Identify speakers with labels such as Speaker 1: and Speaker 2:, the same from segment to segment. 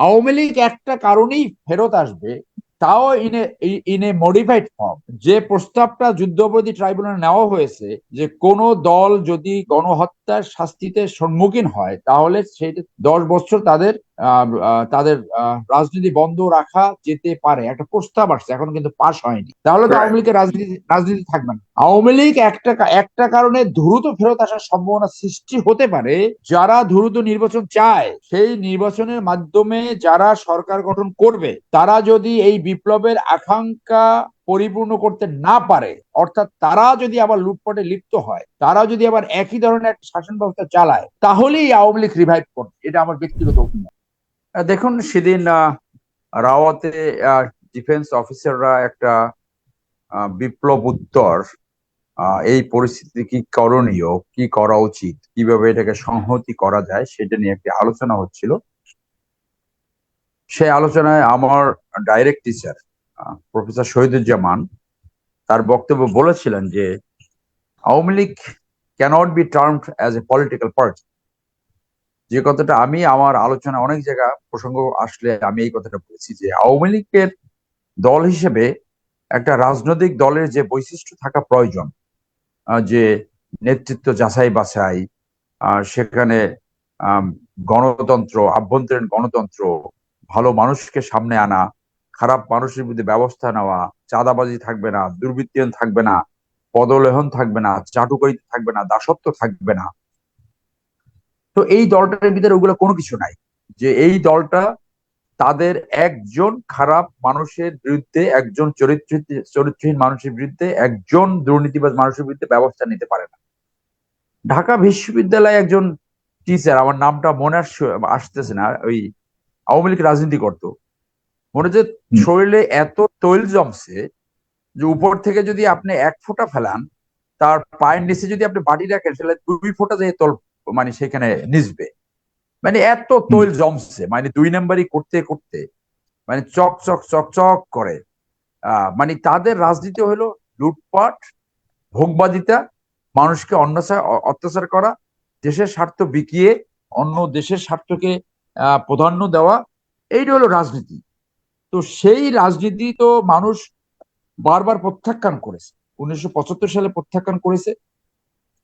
Speaker 1: আওয়ামী লীগ একটা কারণেই ফেরত আসবে, তাও ইনে ইনে মডিফাইড ফর্ম যে প্রস্তাবটা যুদ্ধবরোধী ট্রাইব্যুনাল নেওয়া হয়েছে যে কোন দল যদি গণহত্যার শাস্তিতে সম্মুখীন হয় তাহলে সেই দশ বছর তাদের তাদের রাজনীতি বন্ধ রাখা যেতে পারে। একটা প্রস্তাব আসছে এখন কিন্তু পাশ হয়নি। তাহলে তো আওয়ামী লীগের রাজনীতি রাজনীতি থাকবে না। আওয়ামী লীগ একটা একটা কারণে দ্রুত ফেরত আসার সম্ভাবনা সৃষ্টি হতে পারে। যারা দ্রুত নির্বাচন চায় সেই নির্বাচনের মাধ্যমে যারা সরকার গঠন করবে তারা যদি এই বিপ্লবের আকাঙ্ক্ষা পরিপূর্ণ করতে না পারে, অর্থাৎ তারা যদি আবার লুটপটে লিপ্ত হয়, তারা যদি আবার একই ধরনের শাসন ব্যবস্থা চালায়, তাহলেই আওয়ামী লীগ রিভাইভ করবে। এটা আমার ব্যক্তিগত অভিমত। দেখুন, সেদিন রাওয়াতে ডিফেন্স অফিসাররা একটা বিপ্লব উত্তর এই পরিস্থিতি কি করণীয়, কি করা উচিত, কীভাবে এটাকে সংহতি করা যায়, সেটা নিয়ে একটি আলোচনা হচ্ছিল। সেই আলোচনায় আমার ডাইরেক্ট টিচার প্রফেসর শহীদুজ্জামান তার বক্তব্য বলেছিলেন যে, Awami League cannot be termed as a political party যে কথাটা আমি আমার আলোচনা অনেক জায়গা প্রসঙ্গ আসলে আমি এই কথাটা বলেছি যে, আওয়ামী লীগের দল হিসেবে একটা রাজনৈতিক দলের যে বৈশিষ্ট্য থাকা প্রয়োজন যে নেতৃত্ব যাচাই বাছাই সেখানে গণতন্ত্র, আভ্যন্তরীণ গণতন্ত্র, ভালো মানুষকে সামনে আনা খারাপ মানুষের বিরুদ্ধে ব্যবস্থা নেওয়া, চাঁদাবাজি থাকবে না, দুর্বৃত্তায়ন থাকবে না, পদলেহন থাকবে না, চাটুকারিতে থাকবে না, দাসত্ব থাকবে না। তো এই দলটার ভিতরে ওগুলো কোনো কিছু নাই। যে এই দলটা তাদের একজন খারাপ মানুষের বিরুদ্ধে, একজন চরিত্র, চরিত্রহীন মানুষের বিরুদ্ধে, একজন দুর্নীতিবাজ মানুষের বিরুদ্ধে ব্যবস্থা নিতে পারে না। ঢাকা বিশ্ববিদ্যালয়ে একজন টিচার আমার নামটা মনে আসতেছে না, ওই আওয়ামী লীগ রাজনীতি করতো। মনে হচ্ছে শরীরে এত তৈল জমছে যে উপর থেকে যদি আপনি এক ফোঁটা ফেলান তার পায়ের নিচে যদি আপনি বাড়ি রাখেন তাহলে দুই ফোঁটা যে তল মানে সেখানে নিচবে। মানে এত তৈল জমছে মানে দুই নাম্বারই করতে করতে মানে চক চক চক চক করে। আহ মানে তাদের রাজনীতি হলো লুটপাট ভোগবাদিতা মানুষকে অন্যাচার অত্যাচার করা দেশের স্বার্থ বিকিয়ে অন্য দেশের স্বার্থকে প্রাধান্য দেওয়া এইটা হলো রাজনীতি। তো সেই রাজনীতি তো মানুষ বারবার প্রত্যাখ্যান করেছে। উনিশশো পঁচাত্তর সালে প্রত্যাখ্যান করেছে,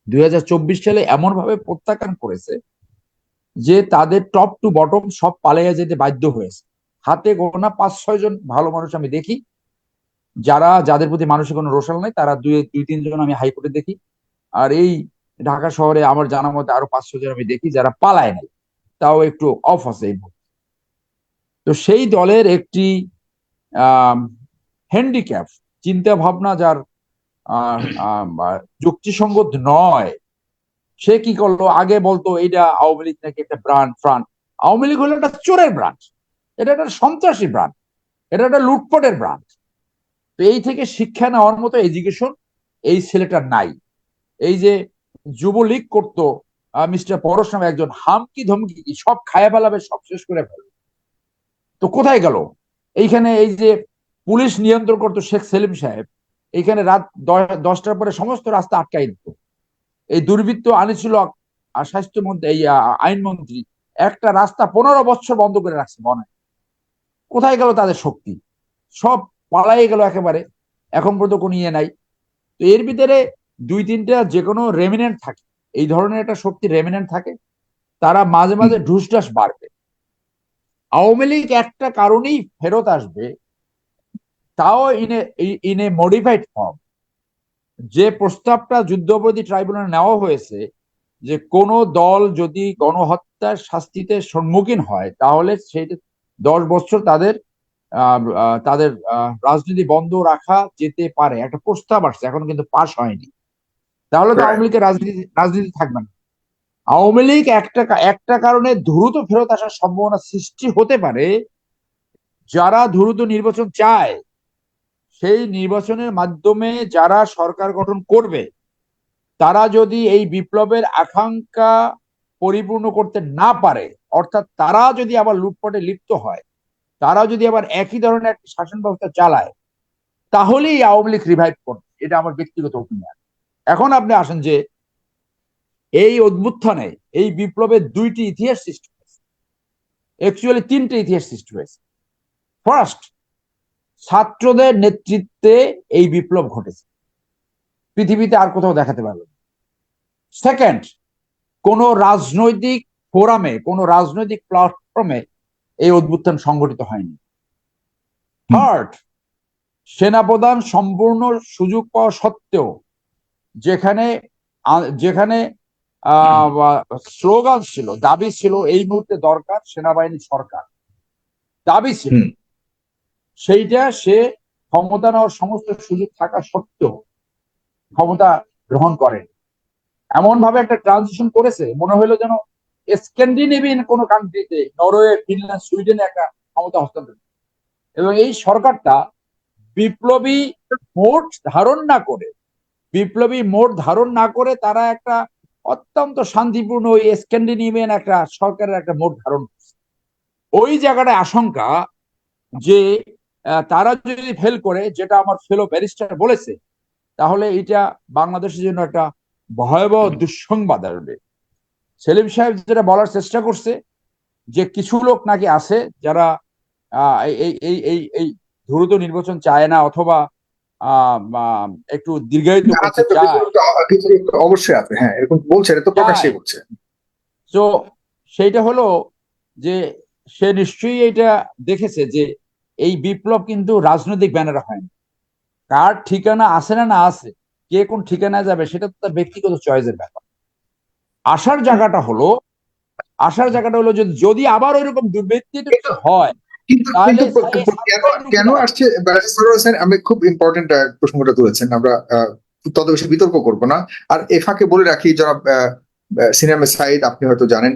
Speaker 1: দুই হাজার চব্বিশ সালে এমন ভাবে প্রত্যাখ্যান করেছে যে তাদের টপ টু বটম সব পালাইয়া যেতে বাধ্য হয়েছে। হাতে গোনা পাঁচ, ছয় জন ভালো মানুষ আমি দেখি। যারা, যাদের প্রতি মানুষের কোনো রোশাল নাই, তারা দুই দুই তিনজন আমি হাইকোর্টে দেখি। আর এই ঢাকা শহরে আমার জানা মতে আরও পাঁচ জন আমি দেখি যারা পালায় নাই। তাও একটু অফ আছে এই তো সেই দলের একটি হ্যান্ডিক্যাপ চিন্তা ভাবনা যার যুক্তিসঙ্গত নয়, সে কি করল? আগে বলতো এইটা আওয়ামী লীগ নাকি একটা ব্রান্ড, ফ্রান্ড। আওয়ামী লীগ হলো একটা চোরের ব্রাঞ্চ এটা একটা সন্ত্রাসী ব্রাঞ্চ এটা একটা লুটপটের ব্রাঞ্চ তো এই থেকে শিক্ষা নেওয়ার মতো এডুকেশন এই ছেলেটার নাই। এই যে যুবলীগ করতো মিস্টার পরশ নামে একজন হামকি ধমকি, সব খায়া ফেলাবে, সব শেষ করে ফেলবে। তো কোথায় গেল? এইখানে এই যে পুলিশ নিয়ন্ত্রণ করতো শেখ সেলিম সাহেব এইখানে রাত দশটার পরে সমস্ত রাস্তা আটকাই দিত। এই দুর্বৃত্ত আনিছিল আর স্বাস্থ্যমন্ত্রী এই আইনমন্ত্রী একটা রাস্তা পনেরো বছর বন্ধ করে রাখছে মনে কোথায় গেল তাদের শক্তি? সব পালাই গেল একেবারে। এখন পর্যন্ত কোনো ইয়ে নাই। তো এর ভিতরে দুই তিনটা যে কোনো রেমিনেন্ট থাকে। এই ধরনের একটা শক্তি রেমিনেন্ট থাকে। তারা মাঝে মাঝে ঢুসঢাস বাড়বে। আওয়ামী লীগ একটা কারণেই ফেরত আসবে তাও ইনে ইন মডিফাইড ফর্ম যে প্রস্তাবটা যুদ্ধবরোধী ট্রাইব্যুনালে নেওয়া হয়েছে যে কোন দল যদি গণহত্যার শাস্তিতে সম্মুখীন হয় তাহলে সেই দশ বছর তাদের তাদের রাজনীতি বন্ধ রাখা যেতে পারে। একটা প্রস্তাব আসছে এখন কিন্তু পাশ হয়নি। তাহলে তো আওয়ামী লীগের রাজনীতি রাজনীতি থাকবে না। আওয়ামী লীগ একটা একটা কারণে দ্রুত ফেরত আসার সম্ভাবনা সৃষ্টি হতে পারে। যারা দ্রুত নির্বাচন চায়, সেই নির্বাচনের মাধ্যমে যারা সরকার গঠন করবে, তারা যদি এই বিপ্লবের আকাঙ্ক্ষা পরিপূর্ণ করতে না পারে, অর্থাৎ তারা যদি আবার লুটপাটে লিপ্ত হয়, তারা যদি আবার একই ধরনের একটা শাসন ব্যবস্থা চালায়, তাহলেই আওয়ামী লীগ রিভাইভ করবে। এটা আমার ব্যক্তিগত অপিনিয়ন এখন আপনি আসেন যে এই অভ্যুত্থানে এই বিপ্লবের দুইটি ইতিহাস সৃষ্টি হয়েছে। অ্যাকচুয়ালি তিনটে ইতিহাস সৃষ্টি হয়েছে। ফার্স্ট ছাত্রদের নেতৃত্বে এই বিপ্লব ঘটেছে। পৃথিবীতে আর কোথাও দেখাতে পারবে সেকেন্ড কোন রাজনৈতিক ফোরামে, কোন রাজনৈতিক প্ল্যাটফর্মে এই অভ্যুত্থান সংগঠিত হয়নি। থার্ড সেনাপ্রধান সম্পূর্ণ সুযোগ পাওয়া সত্ত্বেও যেখানে যেখানে স্লোগান ছিল দাবি ছিল এই মুহূর্তে দরকার সেনাবাহিনী সরকার। দাবি ছিল। সেইটা সে ক্ষমতা নেওয়ার সমস্ত সুযোগ থাকা সত্ত্বেও ক্ষমতা গ্রহণ করেন। এমন ভাবে একটা ট্রানজিশন করেছে মনে হলো যেন স্ক্যান্ডিনেভিয়ান কোন কান্ট্রিতে নরওয়ে ফিনল্যান্ড সুইডেনে একটা ক্ষমতা হস্তান্তর। এবং এই সরকারটা বিপ্লবী মোট ধারণ না করে বিপ্লবী মোট ধারণ না করে তারা একটা অত্যন্ত শান্তিপূর্ণ ওই স্ক্যান্ডিনেভিয়ান একটা সরকারের একটা মোট ধারণ ওই জায়গাটায় আশঙ্কা যে তারা যদি ফেল করে, যেটা আমার ফেলো ব্যারিস্টার বলেছে, তাহলে এটা বাংলাদেশের জন্য একটা ভয়াবহ দুঃসংবাদ আসবে। সেলিম সাহেব যেটা বলার চেষ্টা করছে, যে কিছু লোক নাকি আছে যারা এই এই এই দ্রুত নির্বাচন চায় না অথবা একটু দীর্ঘায়িত করতে
Speaker 2: তো
Speaker 1: চায়
Speaker 2: অবশ্যই আছে হ্যাঁ এরকম বলছে এটা তো প্রকাশ্যে বলছে।
Speaker 1: তো সেইটা হলো যে সে নিশ্চয়ই এটা দেখেছে যে এই বিপ্লব কিন্তু রাজনৈতিক ব্যানারে হয়নি। কার ঠিকানা আছে না না আছে কে কোন ঠিকানায় যাবে সেটা তো তার ব্যক্তিগত চয়েসের ব্যাপার। আসার জায়গাটা হলো আসার জায়গাটা হলো যদি যদি আবার ওইরকম দুর্বৃত্তি হয়
Speaker 2: কিন্তু কিন্তু কেন আসছে? হোসেন আমি খুব ইম্পর্টেন্ট প্রসঙ্গটা তুলেছেন। আমরা আহ, তত বেশি বিতর্ক করব না। আর বলে রাখি জনাব সিনেমা সাইদ আপনি হয়তো জানেন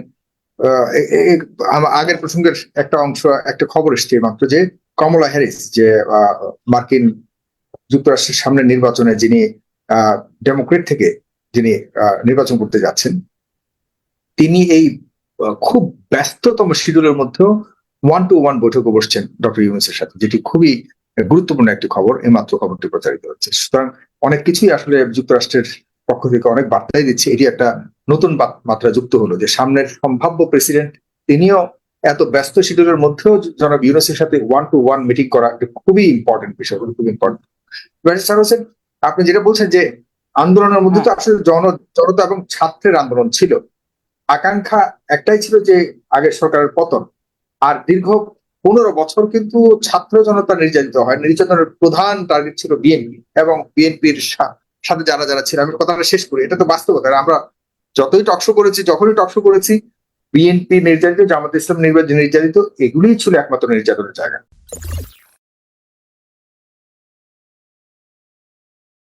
Speaker 2: আগের প্রসঙ্গের একটা অংশ একটা খবর এসছে মাত্র যে কমলা হ্যারিস যে মার্কিন যুক্তরাষ্ট্রের সামনে নির্বাচনে যিনি ডেমোক্রেট থেকে যিনি আহ, নির্বাচন করতে যাচ্ছেন তিনি এই খুব ব্যস্ততম শিডিউলের মধ্যেও ওয়ান টু ওয়ান বৈঠকে বসছেন ডক্টর ইউনুসের সাথে যেটি খুবই গুরুত্বপূর্ণ একটি খবর এই মাত্র খবরটি প্রচারিত হচ্ছে। সুতরাং অনেক কিছুই আসলে যুক্তরাষ্ট্রের পক্ষ থেকে অনেক বার্তাই দিচ্ছে। এটি একটা নতুন মাত্রা যুক্ত হলো যে সামনের সম্ভাব্য প্রেসিডেন্ট তিনিও এত ব্যস্ত শিডিউলের মধ্যেও জনাব ইউনুসের সাথে ওয়ান টু ওয়ান মিটিং করা একটা খুবই ইম্পর্টেন্ট বিষয় খুবই ইম্পর্টেন্ট ব্যারিস্টার হোসেন আপনি যেটা বলছেন যে আন্দোলনের মধ্যে তো আসলে জন জনতা এবং ছাত্রের আন্দোলন ছিল। আকাঙ্ক্ষা একটাই ছিল যে আগের সরকারের পতন। আর দীর্ঘ পনেরো বছর কিন্তু ছাত্র জনতা নির্যাতিত হয়। নির্যাতনের প্রধান টার্গেট ছিল বিএনপি এবং বিএনপির সাথে যারা যারা ছিল, আমি কথাটা শেষ করি। এটা তো বাস্তবতা আমরা যতই টকশো করেছি, যখনই টকশো করেছি বিএনপি নির্যাতিত, জামাত ইসলাম নির্বাচন নির্যাতিত, এগুলিই ছিল একমাত্র নির্যাতনের জায়গা।